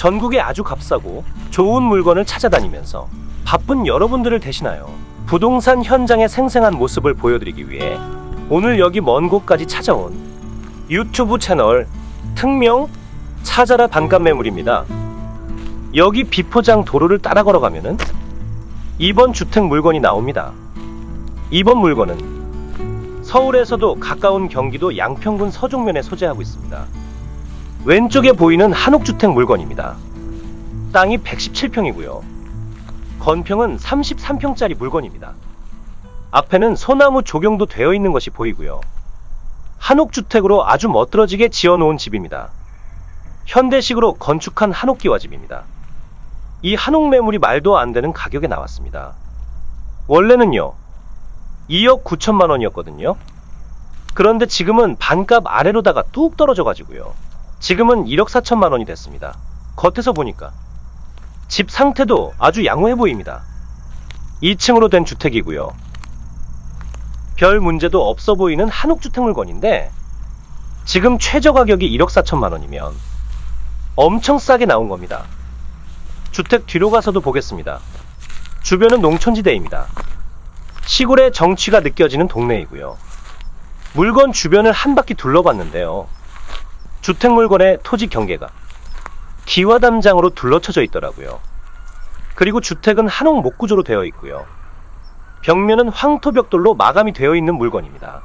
전국에 아주 값싸고 좋은 물건을 찾아다니면서 바쁜 여러분들을 대신하여 부동산 현장의 생생한 모습을 보여드리기 위해 오늘 여기 먼 곳까지 찾아온 유튜브 채널 특명 찾아라 반값 매물입니다. 여기 비포장 도로를 따라 걸어가면은 2번 주택 물건이 나옵니다. 2번 물건은 서울에서도 가까운 경기도 양평군 서종면에 소재하고 있습니다. 왼쪽에 보이는 한옥주택 물건입니다. 땅이 117평이고요. 건평은 33평짜리 물건입니다. 앞에는 소나무 조경도 되어 있는 것이 보이고요. 한옥주택으로 아주 멋들어지게 지어놓은 집입니다. 현대식으로 건축한 한옥기와 집입니다. 이 한옥 매물이 말도 안 되는 가격에 나왔습니다. 원래는요, 2억 9천만 원이었거든요. 그런데 지금은 반값 아래로다가 뚝 떨어져 가지고요. 지금은 1억 4천만 원이 됐습니다. 겉에서 보니까 집 상태도 아주 양호해 보입니다. 2층으로 된 주택이고요. 별 문제도 없어 보이는 한옥주택 물건인데 지금 최저 가격이 1억 4천만 원이면 엄청 싸게 나온 겁니다. 주택 뒤로 가서도 보겠습니다. 주변은 농촌지대입니다. 시골의 정취가 느껴지는 동네이고요. 물건 주변을 한 바퀴 둘러봤는데요. 주택 물건의 토지 경계가 기와담장으로 둘러쳐져 있더라고요. 그리고 주택은 한옥 목구조로 되어 있고요. 벽면은 황토벽돌로 마감이 되어 있는 물건입니다.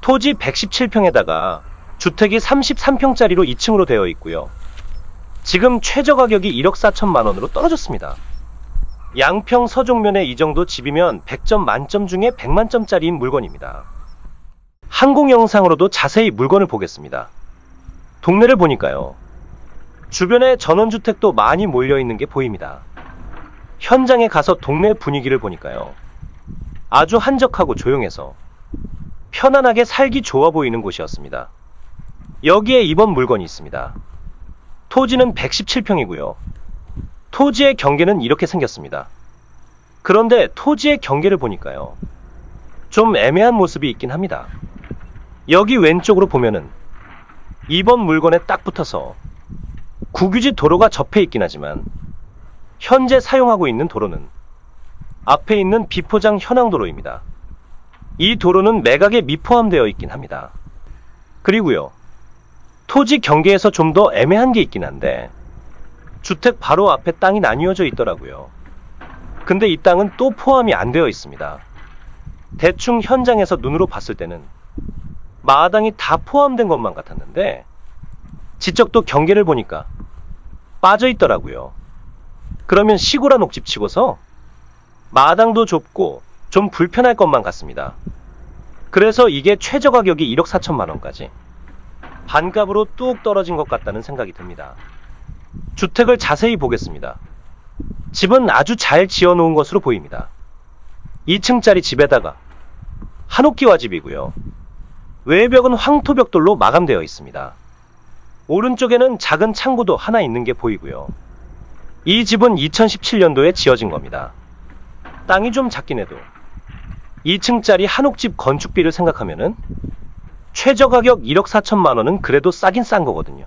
토지 117평에다가 주택이 33평짜리로 2층으로 되어 있고요. 지금 최저 가격이 1억 4천만 원으로 떨어졌습니다. 양평 서종면에 이 정도 집이면 100점 만점 중에 100만점짜리인 물건입니다. 항공 영상으로도 자세히 물건을 보겠습니다. 동네를 보니까요. 주변에 전원주택도 많이 몰려 있는 게 보입니다. 현장에 가서 동네 분위기를 보니까요. 아주 한적하고 조용해서 편안하게 살기 좋아 보이는 곳이었습니다. 여기에 이번 물건이 있습니다. 토지는 117평이고요. 토지의 경계는 이렇게 생겼습니다. 그런데 토지의 경계를 보니까요. 좀 애매한 모습이 있긴 합니다. 여기 왼쪽으로 보면은 2번 물건에 딱 붙어서 국유지 도로가 접해 있긴 하지만 현재 사용하고 있는 도로는 앞에 있는 비포장 현황도로입니다. 이 도로는 매각에 미포함되어 있긴 합니다. 그리고요. 토지 경계에서 좀 더 애매한 게 있긴 한데 주택 바로 앞에 땅이 나뉘어져 있더라고요. 근데 이 땅은 또 포함이 안 되어 있습니다. 대충 현장에서 눈으로 봤을 때는 마당이 다 포함된 것만 같았는데 지적도 경계를 보니까 빠져 있더라고요. 그러면 시골한 옥집 치고서 마당도 좁고 좀 불편할 것만 같습니다. 그래서 이게 최저 가격이 1억 4천만 원까지 반값으로 뚝 떨어진 것 같다는 생각이 듭니다. 주택을 자세히 보겠습니다. 집은 아주 잘 지어 놓은 것으로 보입니다. 2층짜리 집에다가 한옥기와 집이고요. 외벽은 황토벽돌로 마감되어 있습니다. 오른쪽에는 작은 창고도 하나 있는 게 보이고요. 이 집은 2017년도에 지어진 겁니다. 땅이 좀 작긴 해도 2층짜리 한옥집 건축비를 생각하면은 최저 가격 1억 4천만 원은 그래도 싸긴 싼 거거든요.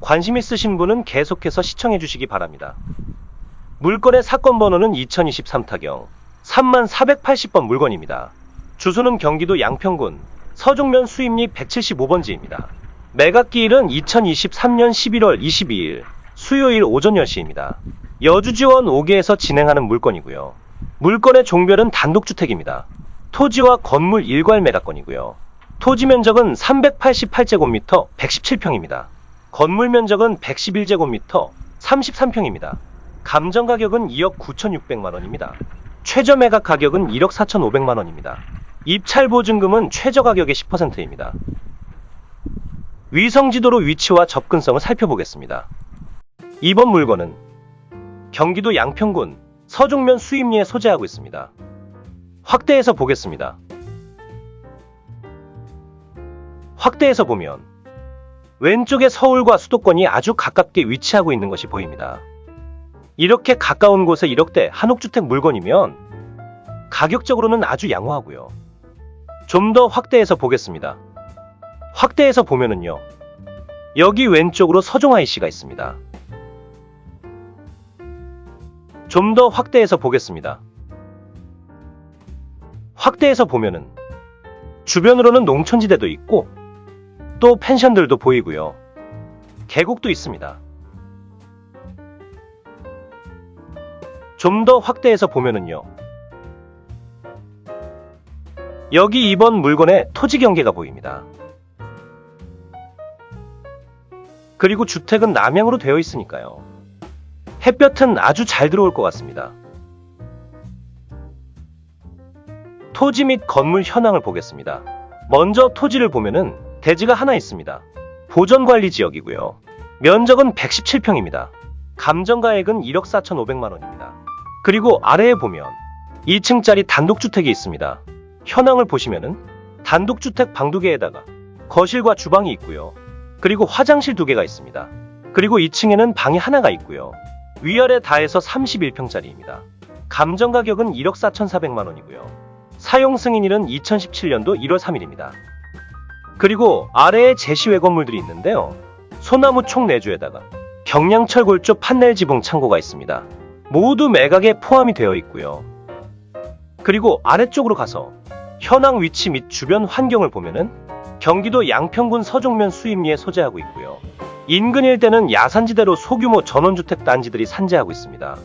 관심 있으신 분은 계속해서 시청해 주시기 바랍니다. 물건의 사건 번호는 2023 타경 3480번 물건입니다. 주소는 경기도 양평군 서종면 수입리 175번지입니다. 매각기일은 2023년 11월 22일 수요일 오전 10시입니다. 여주지원 5개에서 진행하는 물건이고요. 물건의 종별은 단독주택입니다. 토지와 건물 일괄 매각건이고요. 토지 면적은 388제곱미터 117평입니다. 건물 면적은 111제곱미터 33평입니다. 감정 가격은 2억 9,600만 원입니다. 최저 매각 가격은 1억 4,500만 원입니다. 입찰 보증금은 최저 가격의 10%입니다. 위성 지도로 위치와 접근성을 살펴보겠습니다. 이번 물건은 경기도 양평군 서종면 수입리에 소재하고 있습니다. 확대해서 보겠습니다. 확대해서 보면 왼쪽에 서울과 수도권이 아주 가깝게 위치하고 있는 것이 보입니다. 이렇게 가까운 곳에 1억대 한옥주택 물건이면 가격적으로는 아주 양호하고요. 좀 더 확대해서 보겠습니다. 확대해서 보면은요. 여기 왼쪽으로 서종아이 씨가 있습니다. 좀 더 확대해서 보겠습니다. 확대해서 보면은 주변으로는 농촌지대도 있고 또 펜션들도 보이고요. 계곡도 있습니다. 좀 더 확대해서 보면은요. 여기 이번 물건에 토지 경계가 보입니다. 그리고 주택은 남향으로 되어 있으니까요. 햇볕은 아주 잘 들어올 것 같습니다. 토지 및 건물 현황을 보겠습니다. 먼저 토지를 보면은 대지가 하나 있습니다. 보전관리 지역이고요. 면적은 117평입니다. 감정가액은 1억 4,500만 원입니다. 그리고 아래에 보면 2층짜리 단독주택이 있습니다. 현황을 보시면은 단독주택 방 두 개에다가 거실과 주방이 있고요. 그리고 화장실 두 개가 있습니다. 그리고 2층에는 방이 하나가 있고요. 위아래 다 해서 31평짜리입니다. 감정 가격은 1억 4,400만 원이고요. 사용 승인일은 2017년도 1월 3일입니다. 그리고 아래에 제시 외 건물들이 있는데요. 소나무 총 4주에다가 경량철 골조 판넬 지붕 창고가 있습니다. 모두 매각에 포함이 되어 있고요. 그리고 아래쪽으로 가서 현황 위치 및 주변 환경을 보면은 경기도 양평군 서종면 수입리에 소재하고 있고요. 인근 일대는 야산지대로 소규모 전원주택 단지들이 산재하고 있습니다.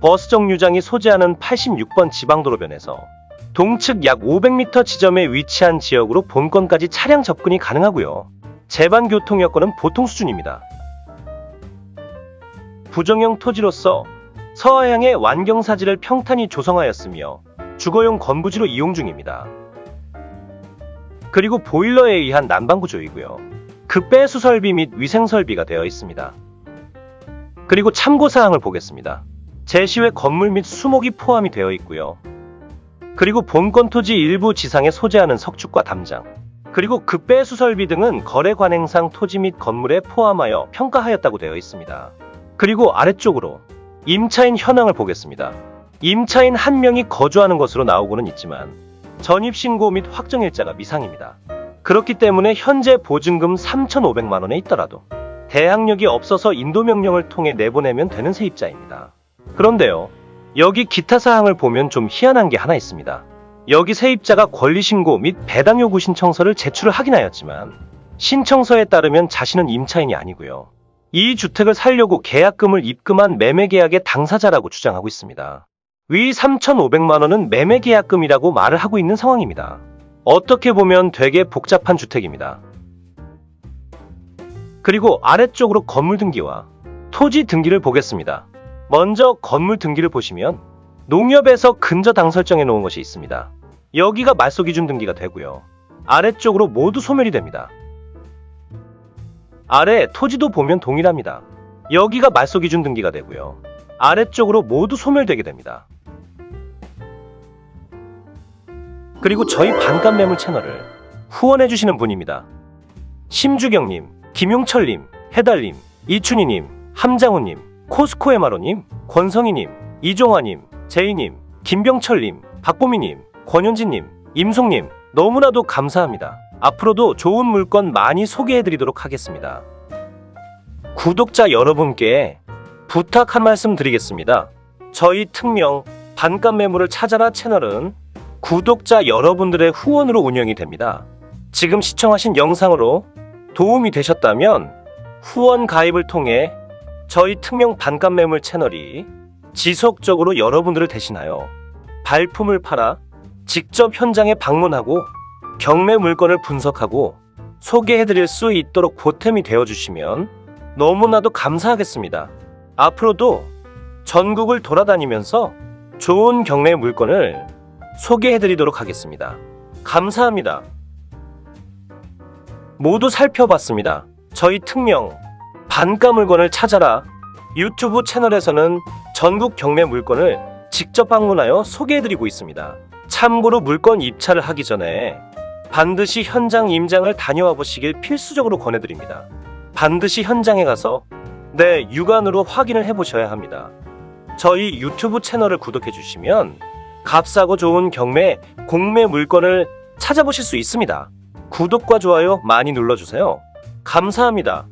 버스 정류장이 소재하는 86번 지방도로변에서 동측 약 500m 지점에 위치한 지역으로 본건까지 차량 접근이 가능하고요. 제반 교통 여건은 보통 수준입니다. 부정형 토지로서 서하향의 완경사지를 평탄히 조성하였으며 주거용 건부지로 이용 중입니다. 그리고 보일러에 의한 난방 구조이고요. 급배 수 설비 및 위생 설비가 되어 있습니다. 그리고 참고 사항을 보겠습니다. 제시외 건물 및 수목이 포함이 되어 있고요. 그리고 본건 토지 일부 지상에 소재하는 석축과 담장, 그리고 급배 수 설비 등은 거래 관행상 토지 및 건물에 포함하여 평가하였다고 되어 있습니다. 그리고 아래쪽으로 임차인 현황을 보겠습니다. 임차인 한 명이 거주하는 것으로 나오고는 있지만 전입신고 및 확정일자가 미상입니다. 그렇기 때문에 현재 보증금 3,500만 원에 있더라도 대항력이 없어서 인도명령을 통해 내보내면 되는 세입자입니다. 그런데요, 여기 기타 사항을 보면 좀 희한한 게 하나 있습니다. 여기 세입자가 권리신고 및 배당 요구 신청서를 제출을 하긴 하였지만 신청서에 따르면 자신은 임차인이 아니고요. 이 주택을 살려고 계약금을 입금한 매매계약의 당사자라고 주장하고 있습니다. 위 3,500만 원은 매매계약금이라고 말을 하고 있는 상황입니다. 어떻게 보면 되게 복잡한 주택입니다. 그리고 아래쪽으로 건물 등기와 토지 등기를 보겠습니다. 먼저 건물 등기를 보시면 농협에서 근저당 설정해 놓은 것이 있습니다. 여기가 말소 기준 등기가 되고요. 아래쪽으로 모두 소멸이 됩니다. 아래 토지도 보면 동일합니다. 여기가 말소 기준 등기가 되고요. 아래쪽으로 모두 소멸되게 됩니다. 그리고 저희 반값 매물 채널을 후원해 주시는 분입니다. 심주경님, 김용철님, 해달님, 이춘희님, 함장훈님, 코스코에마로님, 권성희님, 이종화님, 제이님, 김병철님, 박보미님, 권현진님, 임송님, 너무나도 감사합니다. 앞으로도 좋은 물건 많이 소개해드리도록 하겠습니다. 구독자 여러분께 부탁 한 말씀 드리겠습니다. 저희 특명 반값 매물을 찾아라 채널은 구독자 여러분들의 후원으로 운영이 됩니다. 지금 시청하신 영상으로 도움이 되셨다면 후원 가입을 통해 저희 특명 반값 매물 채널이 지속적으로 여러분들을 대신하여 발품을 팔아 직접 현장에 방문하고 경매 물건을 분석하고 소개해드릴 수 있도록 보탬이 되어주시면 너무나도 감사하겠습니다. 앞으로도 전국을 돌아다니면서 좋은 경매 물건을 소개해드리도록 하겠습니다. 감사합니다. 모두 살펴봤습니다. 저희 특명 반가 물건을 찾아라 유튜브 채널에서는 전국 경매 물건을 직접 방문하여 소개해드리고 있습니다. 참고로 물건 입찰을 하기 전에 반드시 현장 임장을 다녀와 보시길 필수적으로 권해드립니다. 반드시 현장에 가서 내 육안으로 확인을 해보셔야 합니다. 저희 유튜브 채널을 구독해 주시면 값싸고 좋은 경매, 공매 물건을 찾아보실 수 있습니다. 구독과 좋아요 많이 눌러주세요. 감사합니다.